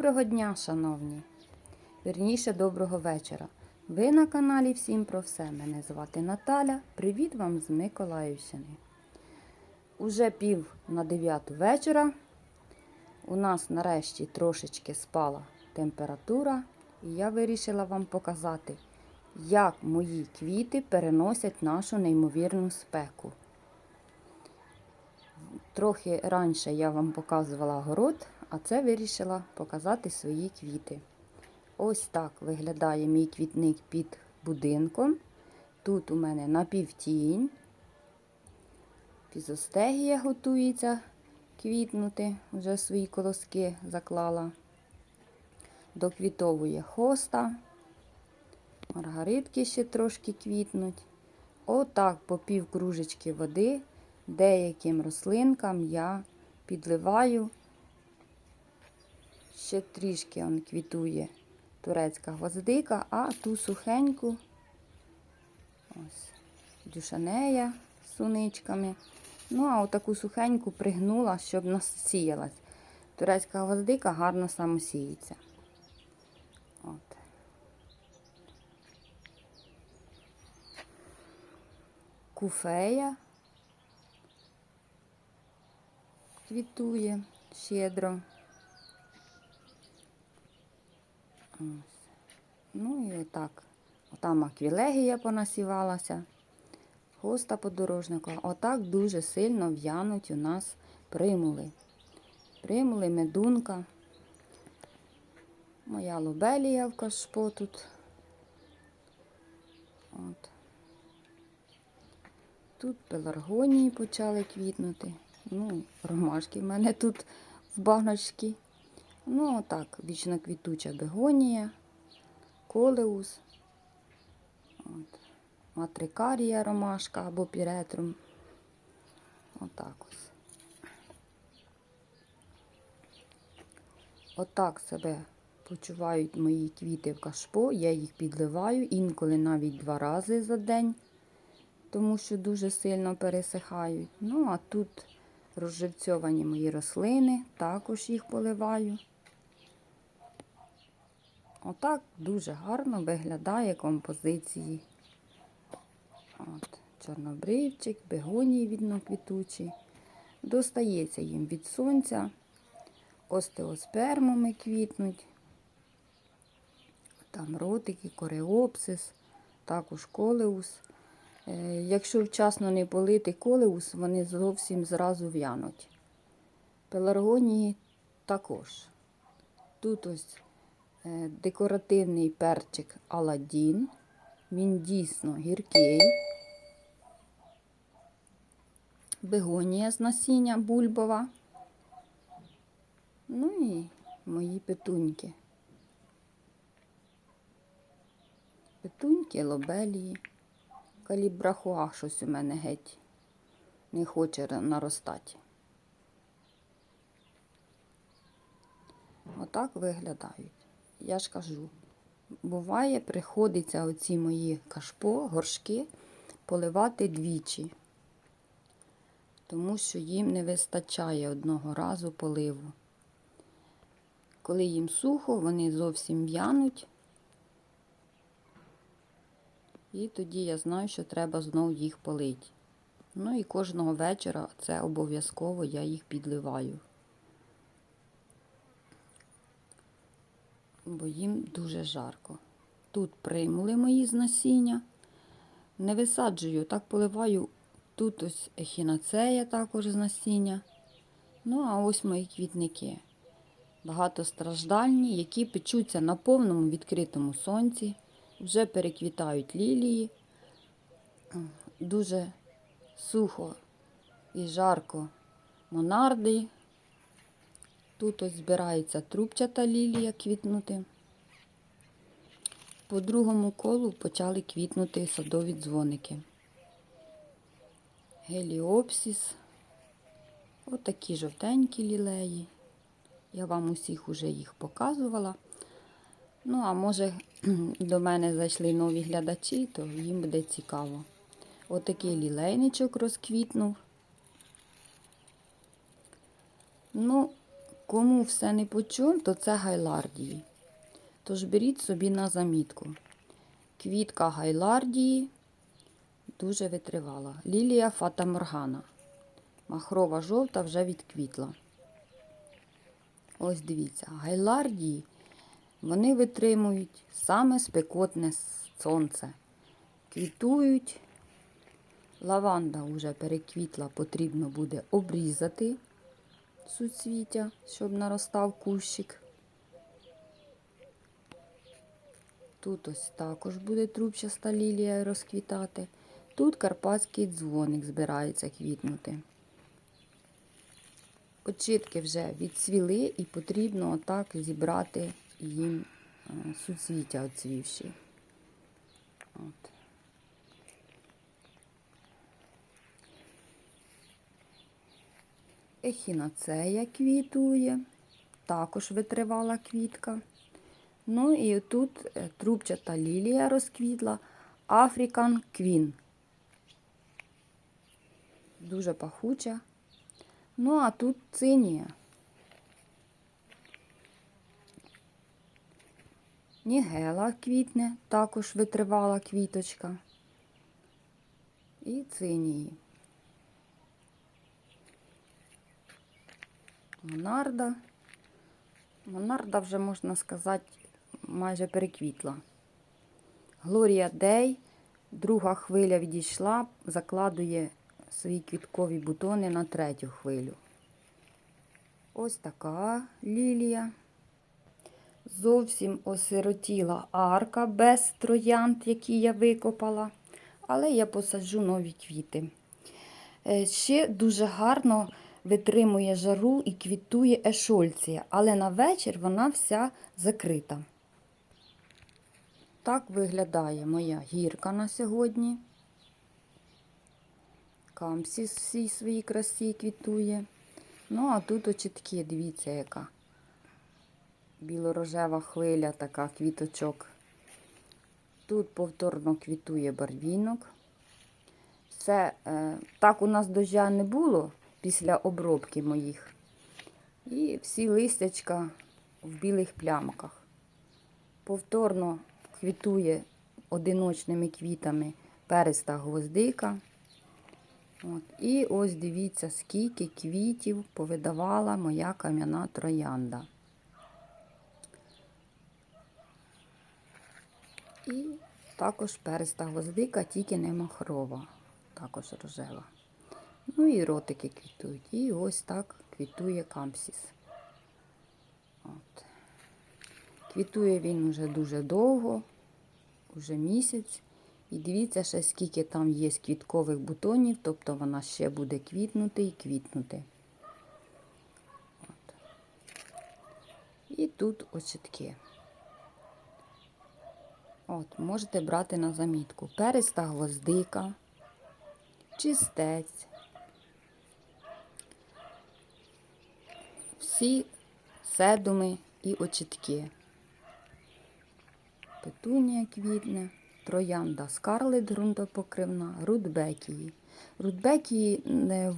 Доброго дня, шановні! Вірніше, доброго вечора. Ви на каналі Всім про все. Мене звати Наталя. Привіт вам з Миколаївщини. Уже пів на дев'яту вечора. У нас нарешті трошечки спала температура, і я вирішила вам показати, як мої квіти переносять нашу неймовірну спеку. Трохи раніше я вам показувала город, а це вирішила показати свої квіти. Ось так виглядає мій квітник під будинком. Тут у мене напівтінь. Фізостегія готується квітнути, вже свої колоски заклала. Доквітовує хоста. Маргаритки ще трошки квітнуть. Отак по пів кружечки води деяким рослинкам я підливаю. Ще трішки он квітує турецька гвоздика, а ту сухеньку ось, дюшанея з суничками. Ну, а отаку сухеньку пригнула, щоб насіялась. Турецька гвоздика гарно самосіється. От. Куфея квітує щедро. Ну і отак. Отам аквілегія понасівалася, хоста подорожника. Отак дуже сильно в'януть у нас примули. Примули, медунка. Моя лобелія в кашпо тут. От. Тут пеларгонії почали квітнути. Ну, ромашки в мене тут в баночці. Ну, отак, вічно квітуча бегонія, колеус, от, матрикарія ромашка або піретрум. Отак ось. Отак себе почувають мої квіти в кашпо. Я їх підливаю інколи навіть два рази за день, тому що дуже сильно пересихають. Ну, а тут розживцьовані мої рослини, також їх поливаю. Отак дуже гарно виглядає композиції. От, Чорнобривчик, бегонії відноквітучі. Достається їм від сонця, остеоспермами квітнуть. Там ротики, кореопсис, також колеус. Е, Якщо вчасно не полити колеус, вони зовсім зразу в'януть. Пеларгонії також. Тут ось декоративний перчик Аладдін. Він дійсно гіркий. Бегонія з насіння бульбова. Ну і мої петуньки. Петуньки, лобелії. Калібрахуа щось у мене геть не хоче наростати. Отак виглядають. Я ж кажу, буває, приходиться оці мої кашпо, горшки поливати двічі, тому що їм не вистачає одного разу поливу. Коли їм сухо, вони зовсім в'януть. І тоді я знаю, що треба знову їх полити. Ну і кожного вечора це обов'язково я їх підливаю. Бо їм дуже жарко. Тут примули мої з насіння. Не висаджую, так поливаю. Тут ось ехінацея також з насіння. Ну, а ось мої квітники. Багатостраждальні, які печуться на повному відкритому сонці. Вже переквітають лілії. Дуже сухо і жарко монарди. Тут ось збирається трубчата лілія квітнути. По другому колу почали квітнути садові дзвоники. Геліопсіс. Отакі жовтенькі лілеї. Я вам усіх уже їх показувала. Ну, а може, до мене зайшли нові глядачі, то їм буде цікаво. Отакий лілейничок розквітнув. Ну, Кому все не почув, то це гайлардії. Тож беріть собі на замітку. Квітка гайлардії дуже витривала. Лілія Фатаморгана. Махрова жовта вже відквітла. Ось дивіться, гайлардії вони витримують саме спекотне сонце. Квітують. Лаванда вже переквітла, потрібно буде обрізати суцвіття, щоб наростав кущик. Тут ось також буде трубчаста лілія розквітати. Тут карпатський дзвоник збирається квітнути. Очітки вже відцвіли і потрібно отак зібрати їм е, суцвіття оцвівші. От. Ехінацея квітує, також витривала квітка. Ну і тут е, трубчата лілія розквітла African Queen. Дуже пахуча. Ну, а тут цинія. Нігела квітне, також витривала квіточка. І цинії. Монарда. Монарда вже, можна сказати, майже переквітла. Глорія Дей, друга хвиля відійшла, закладує свої квіткові бутони на третю хвилю. Ось така лілія. Зовсім осиротіла арка без троянд, які я викопала, але я посаджу нові квіти. Е, Ще дуже гарно витримує жару і квітує ешольція, але на вечір вона вся закрита. Так виглядає моя гірка на сьогодні. Камсіс всій своїй красі квітує. Ну, а тут очітки, дивіться, яка білорожева хвиля, така квіточок. Тут повторно квітує барвінок. Все, е, так у нас дождя не було після обробки моїх. І всі листячка в білих плямках. Повторно квітує одиночними квітами переста гвоздика. От. І ось дивіться, скільки квітів повидавала моя кам'яна троянда. І також переста гвоздика, тільки не махрова, також рожева. Ну і ротики квітують. І ось так квітує камсіс. От. Квітує він уже дуже довго, уже місяць. І дивіться, ще скільки там є квіткових бутонів, тобто вона ще буде квітнути і квітнути. От. І тут очітки. От, можете брати на замітку. Переста гвоздика, чистець. Всі седуми і очітки. Петунія квітне, троянда скарлет ґрунтопокривна, рудбекії. Рудбекії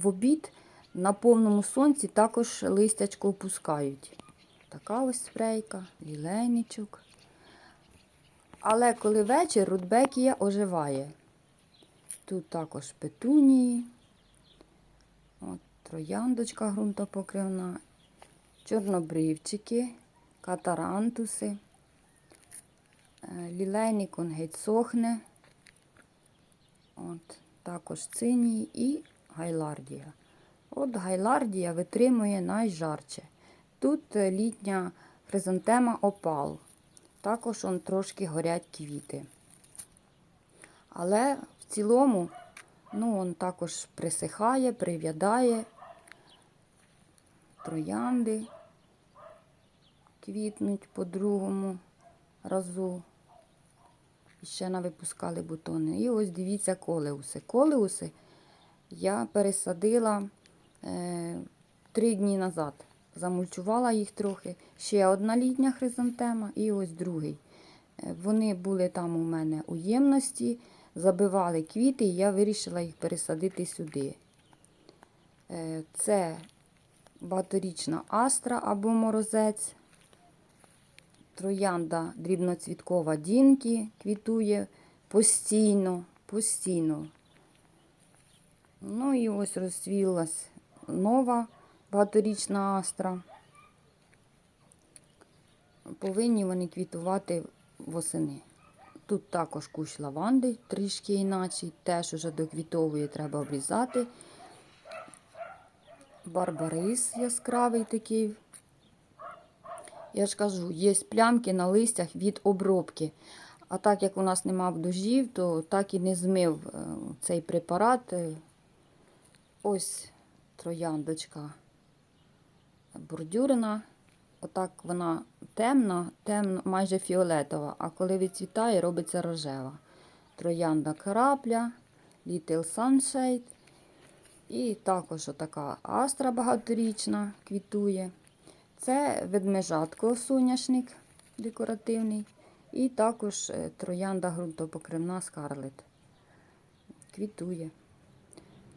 в обід на повному сонці також листячко опускають. Така ось спрейка, лілейничок. Але коли вечір, рудбекія оживає. Тут також петунії, от, трояндочка ґрунтопокривна, чорнобривчики, катарантуси. Е, Лілейник он геть сохне. От, також цинії і гайлардія. От гайлардія витримує найжарче. Тут е, літня хризантема опал. Також он трошки горять квіти. Але в цілому, ну, он також присихає, прив'ядає троянди, квітнуть по другому разу. І ще навипускали бутони. І ось дивіться колеуси. Колеуси я пересадила е, три дні назад. Замульчувала їх трохи. Ще одна літня хризантема і ось другий. Е, Вони були там у мене у ємності, забивали квіти, і я вирішила їх пересадити сюди. Е, Це багаторічна астра або морозець. Троянда дрібноцвіткова Дінкі квітує постійно, постійно. Ну і ось розцвілась нова багаторічна астра. Повинні вони квітувати восени. Тут також кущ лаванди, трішки іначе, теж уже доквітовує, треба обрізати. Барбарис яскравий такий. Я ж кажу, є плямки на листях від обробки. А так як у нас нема дождів, то так і не змив е, цей препарат. Е, Ось трояндочка бордюрина. Отак вона темна, темно, майже фіолетова, а коли відцвітає, робиться рожева. Троянда карапля, Little Sunshade. І також отака астра багаторічна квітує. Це ведмежатко соняшник декоративний. І також е, троянда ґрунтопокривна скарлет. Квітує.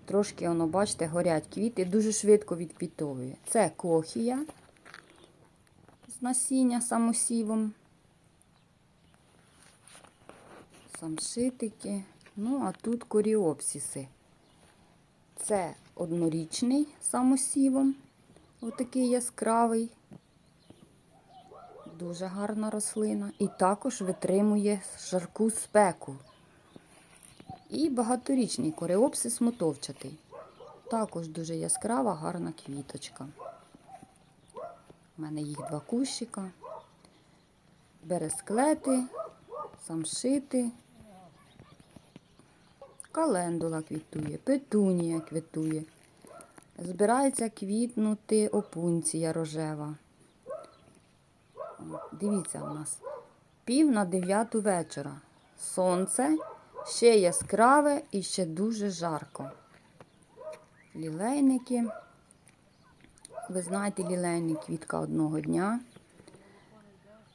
Трошки, воно, бачите, горять квіти, дуже швидко відквітовує. Це кохія з насіння самосівом. Самшитики. Ну, а тут коріопсіси. Це однорічний самосівом. Отакий яскравий. Дуже гарна рослина. І також витримує жарку спеку. І багаторічний кореопсис мотовчатий. Також дуже яскрава, гарна квіточка. У мене їх два кущика. Бересклети, самшити. Календула квітує, петунія квітує. Збирається квітнути опунція рожева. Дивіться у нас пів на дев'яту вечора. Сонце ще яскраве і ще дуже жарко. Лілейники. Ви знаєте, лілейник квітка одного дня.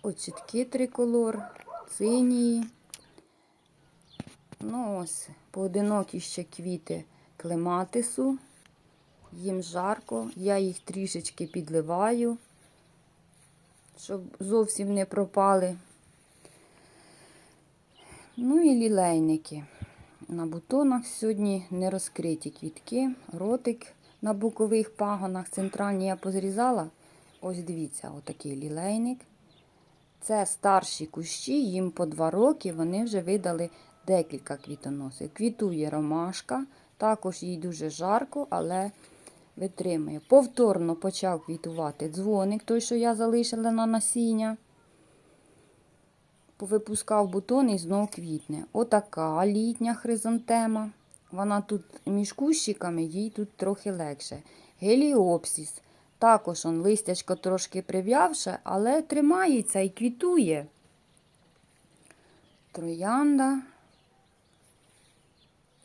Очітки триколор, синії. Ну ось, поодинокі ще квіти клематису. Їм жарко, я їх трішечки підливаю, щоб зовсім не пропали. Ну і лілейники. На бутонах сьогодні не розкриті квітки, ротик на бокових пагонах. Центральні я позрізала. Ось дивіться, отакий лілейник. Це старші кущі, їм по два роки вони вже видали декілька квітоносів. Квітує ромашка, також їй дуже жарко, але витримує. Повторно почав квітувати дзвоник, той, що я залишила на насіння. Повипускав бутони і знов квітне. Отака літня хризантема. Вона тут між кущиками, їй тут трохи легше. Геліопсіс. Також он листячко трошки прив'явше, але тримається і квітує. Троянда.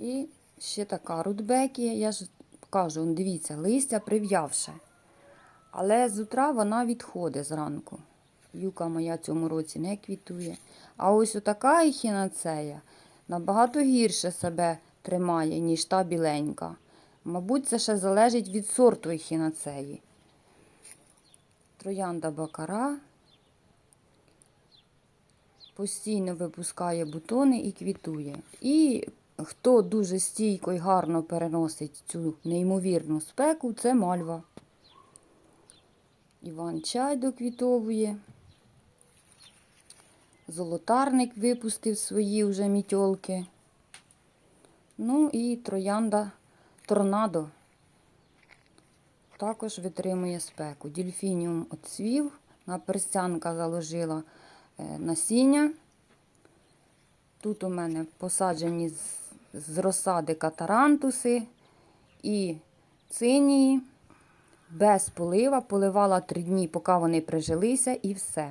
І ще така рудбекія. Я ж кажу, дивіться, листя прив'явше. Але з утра вона відходить зранку. Юка моя цьому році не квітує. А ось отака ехінацея набагато гірше себе тримає, ніж та біленька. Мабуть, це ще залежить від сорту ехінацеї. Троянда бакара постійно випускає бутони і квітує. І хто дуже стійко і гарно переносить цю неймовірну спеку, це мальва. Іван чай доквітовує. Золотарник випустив свої вже мітьолки. Ну і троянда торнадо також витримує спеку. Дільфініум оцвів, на перстянка заложила е, насіння. Тут у мене посаджені з, з розсади катарантуси і цинії. Без полива, поливала три дні, поки вони прижилися, і все.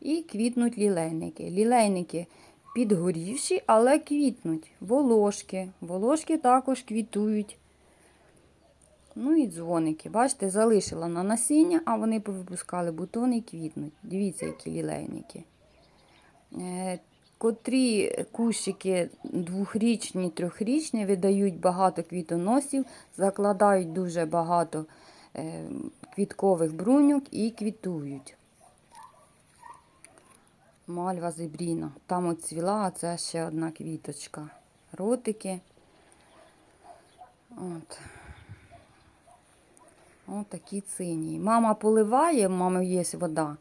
І квітнуть лілейники. Лілейники підгорівші, але квітнуть. Волошки. Волошки також квітують. Ну і дзвоники. Бачите, залишила на насіння, а вони повипускали бутони і квітнуть. Дивіться, які лілейники. Котрі кущики двохрічні, трьохрічні видають багато квітоносів, закладають дуже багато е, квіткових бруньок і квітують. Мальва зебріна. Там от цвіла, а це ще одна квіточка. Ротики. От. От такі цинії. Мама поливає, в мами є вода,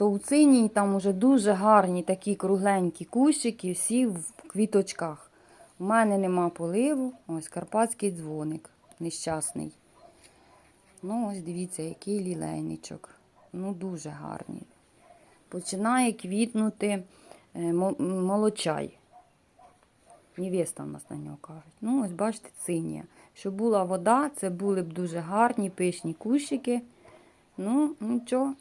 то у цинії там уже дуже гарні такі кругленькі кущики, всі в квіточках. У мене нема поливу. Ось карпатський дзвоник нещасний. Ну, ось дивіться, який лілейничок. Ну, дуже гарний. Починає квітнути е, молочай. Невеста в нас на нього кажуть. Ну, ось бачите, цинія. Щоб була вода, це були б дуже гарні пишні кущики. Ну, нічого,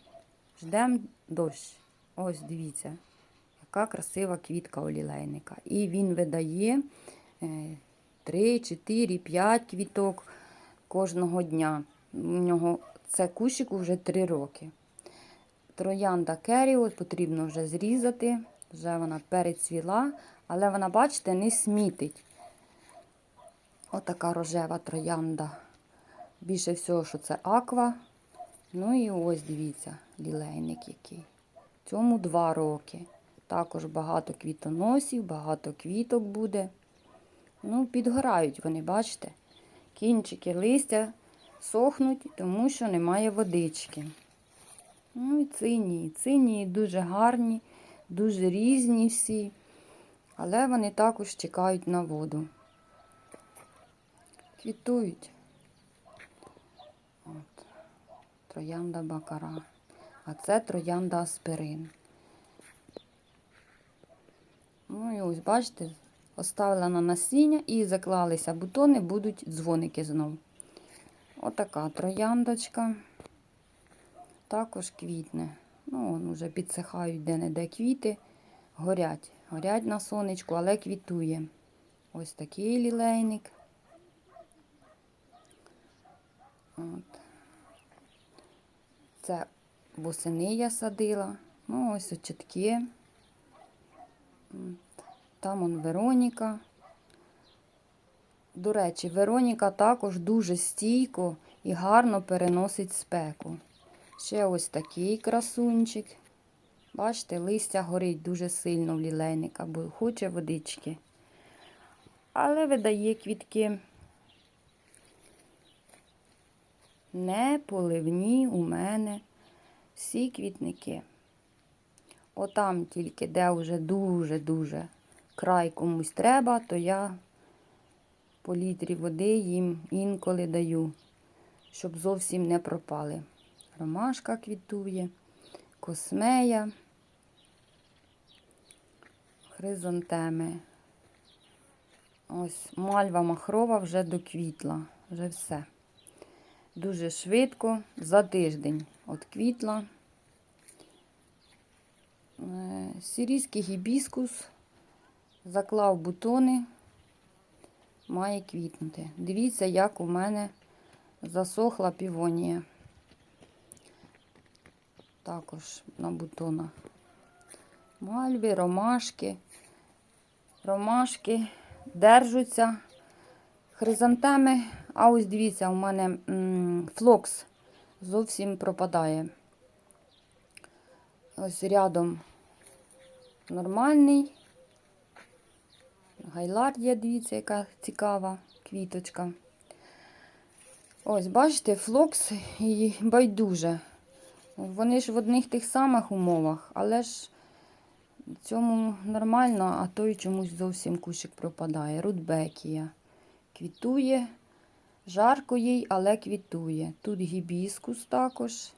ждемо дощ. Ось дивіться, яка красива квітка у лілейника. І він видає 3, 4, 5 квіток кожного дня. У нього це кущику вже 3 роки. Троянда Керіо потрібно вже зрізати. Вже вона перецвіла, але вона, бачите, не смітить. Отака рожева троянда. Більше всього, що це аква. Ну і ось дивіться, лілейник який. Цьому два роки. Також багато квітоносів, багато квіток буде. Ну, підгорають вони, бачите? Кінчики листя сохнуть, тому що немає водички. Ну і цинії. Цинії дуже гарні, дуже різні всі, але вони також чекають на воду. Квітують. От. Троянда бакара. А це троянда аспирин. Ну і ось, бачите, оставила на насіння і заклалися бутони, будуть дзвоники знов. Отака трояндочка. Також квітне. Ну, вон вже підсихають де-не-де квіти. Горять. Горять на сонечку, але квітує. Ось такий лілейник. От. Це восени я садила. Ну, ось очітки. Там он Вероніка. До речі, Вероніка також дуже стійко і гарно переносить спеку. Ще ось такий красунчик. Бачите, листя горить дуже сильно в лілейника, бо хоче водички. Але видає квітки. Не поливні у мене всі квітники. Отам тільки, де вже дуже-дуже край комусь треба, то я по літрі води їм інколи даю, щоб зовсім не пропали. Ромашка квітує, космея, хризантеми. Ось мальва махрова вже доквітла, вже все. Дуже швидко, за тиждень от квітла. Е, Сирійський гібіскус заклав бутони, має квітнути. Дивіться, як у мене засохла півонія. Також на бутонах. Мальви, ромашки. Ромашки держаться. Хризантеми, а ось дивіться, у мене флокс зовсім пропадає. Ось рядом нормальний. Гайлардія, дивіться, яка цікава квіточка. Ось, бачите, флокс і байдуже. Вони ж в одних тих самих умовах, але ж цьому нормально, а той чомусь зовсім кущик пропадає. Рудбекія. Квітує, жарко їй, але квітує. Тут гібіскус також.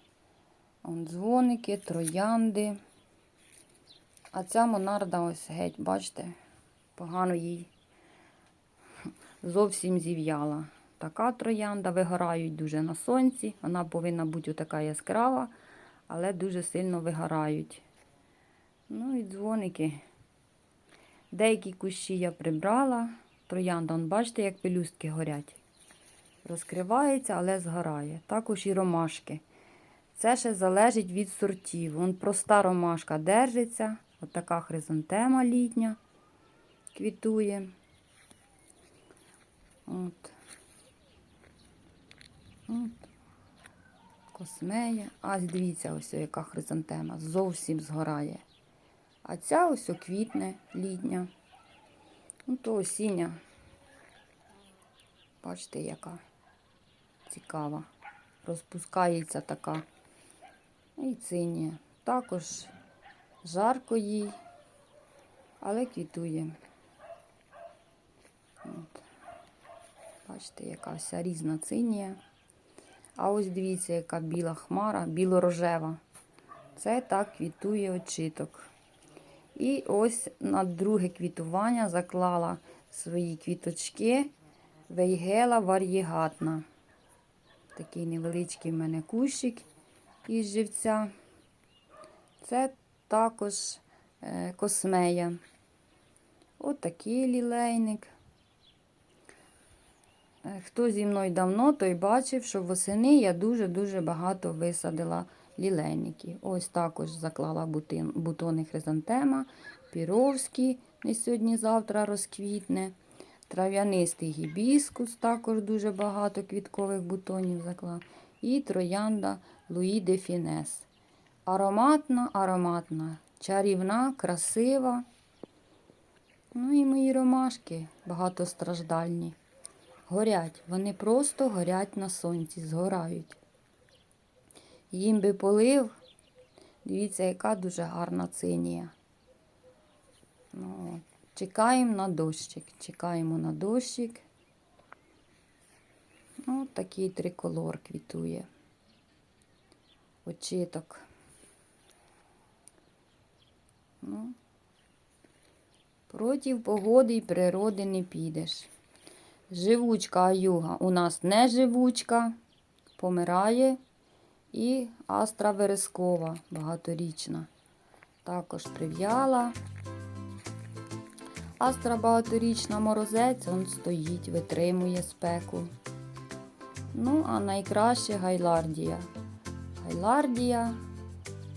Он дзвоники, троянди. А ця монарда ось геть, бачите, погано їй зовсім зів'яла. Така троянда вигорають дуже на сонці. Вона повинна бути така яскрава, але дуже сильно вигорають. Ну і дзвоники. Деякі кущі я прибрала. Троянда, он, бачите, як пелюстки горять. Розкривається, але згорає. Також і ромашки. Це ще залежить від сортів. Вон проста ромашка держиться. От така хризантема літня квітує. От. От. космея. А дивіться, ось яка хризантема. Зовсім згорає. А ця ось квітне літня. Ну, то осіння. Бачите, яка цікава. Розпускається така. І цинія. Також жарко їй, але квітує. От. Бачите, яка вся різна цинія. А ось дивіться, яка біла хмара, біло-рожева. Це так квітує очиток. І ось на друге квітування заклала свої квіточки вейгела вар'єгатна. Такий невеличкий в мене кущик із живця. Це також е, космея. Отакий лілейник. Е, Хто зі мною давно, той бачив, що восени я дуже-дуже багато висадила лілейників. Ось також заклала бутони хризантема, піровський, не сьогодні-завтра розквітне. Трав'янистий гібіскус, також дуже багато квіткових бутонів заклала. І троянда Луї де Фінес. Ароматна, ароматна, чарівна, красива. Ну і мої ромашки багатостраждальні. Горять, вони просто горять на сонці, згорають. Їм би полив. Дивіться, яка дуже гарна цинія. Ну, от. Чекаємо на дощик. Чекаємо на дощик. Ну, такий триколор квітує. Очиток. Ну, проти погоди і природи не підеш. Живучка аюга у нас не живучка, помирає. І астра верескова, багаторічна. Також прив'яла. Астра багаторічна морозець, он стоїть, витримує спеку. Ну, а найкраще гайлардія. Гайлардія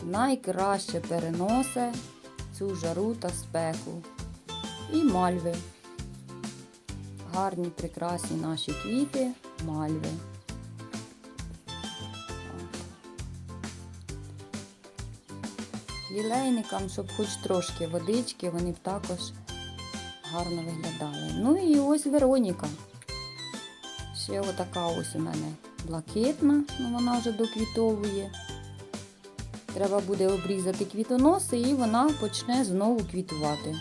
найкраще переносить цю жару та спеку. І мальви. Гарні, прекрасні наші квіти, мальви. Лілейникам, щоб хоч трошки водички, вони також гарно виглядали. Ну і ось Вероніка. Ще отака ось у мене блакитна, ну вона вже доквітовує. Треба буде обрізати квітоноси і вона почне знову квітувати.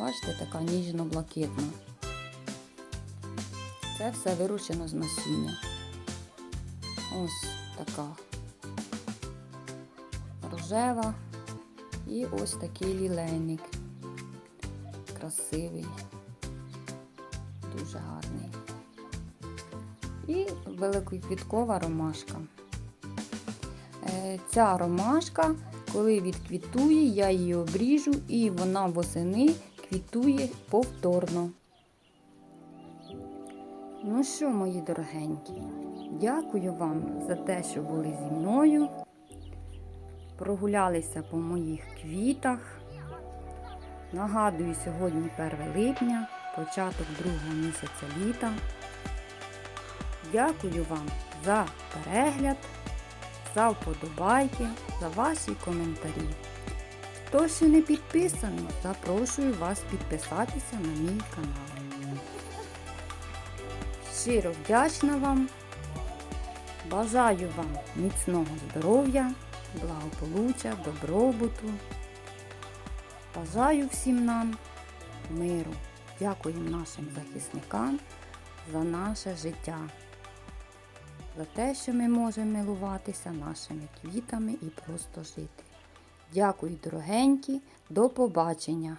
Бачите, така ніжно-блакитна. Це все вирощено з насіння. Ось така рожева і ось такий лілейник. Красивий, дуже гарний. І великоквіткова ромашка. Е, Ця ромашка, коли відквітує, я її обріжу і вона восени квітує повторно. Ну що, мої дорогенькі, дякую вам за те, що були зі мною прогулялися по моїх квітах. Нагадую, сьогодні 1 липня, початок другого місяця літа. Дякую вам за перегляд, за вподобайки, за ваші коментарі. Хто ще не підписаний, запрошую вас підписатися на мій канал. Щиро вдячна вам. Бажаю вам міцного здоров'я благополуччя, добробуту. Бажаю всім нам миру. Дякуємо нашим захисникам за наше життя, за те, що ми можемо милуватися нашими квітами і просто жити. Дякую, дорогенькі, до побачення!